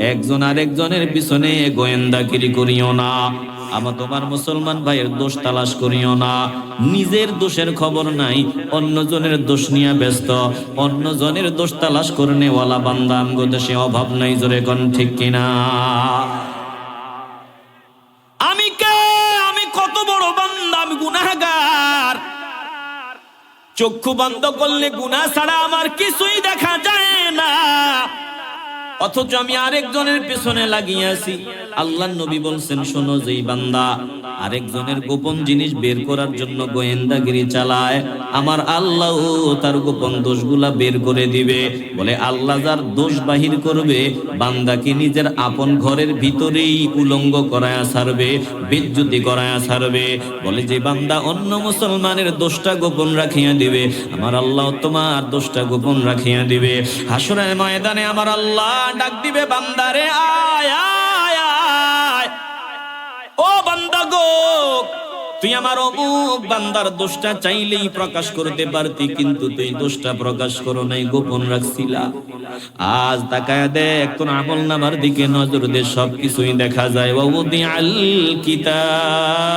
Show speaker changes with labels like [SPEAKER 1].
[SPEAKER 1] একজন আরেকজনের পিছনে গোয়েন্দাগিরি করিও না। আমার তোমার মুসলমান ভাইয়ের দোষ তালাশ করিও না। নিজের দোষের খবর নাই, অন্যজনের দোষ নিয়ে ব্যস্ত। অন্যজনের দোষ তালাশ করনে ওয়ালা বান্দা আমগো দেশে অভাব নাই, জোরে কোন ঠিক কিনা? আমি কে? আমি কত বড় চক্ষু বন্ধ করলে গুনা ছাড়া আমার কিছুই দেখা যায় না। অথচ আমি আরেকজনের পেছনে লাগিয়ে আছি। আল্লাহ নবী বলছেন, শোনো যেই বান্দা আরেকজনের গোপন জিনিস বের করার জন্য গোয়েন্দাগিরি চালায়। আমার আল্লাহ তার গোপন দোষগুলা বের করে দিবে। বলে, আল্লাহ যার দোষ বাহির করবে, বান্দাকে নিজের আপন ঘরের ভিতরেই উলঙ্গ করায়া ছাড়বে বিদ্যুতি করায়া ছাড়বে। বলে, যে বান্দা অন্য মুসলমানের দোষটা গোপন রাখিয়া দিবে, আমার আল্লাহ তোমার দোষটা গোপন রাখিয়া দিবে। হাসরের ময়দানে আমার আল্লাহ ডাক দিবে, বান্দারে আয়। তুই আমার অমুক বান্দার দোষটা চাইলেই প্রকাশ করতে পারতি, কিন্তু তুই দোষটা প্রকাশ করো নাই, গোপন রাখছিলা। আজ তাকায় দেখ, তোর আমল নামার দিকে নজর দে, সবকিছুই দেখা যায়। বাবু আল কিতাব।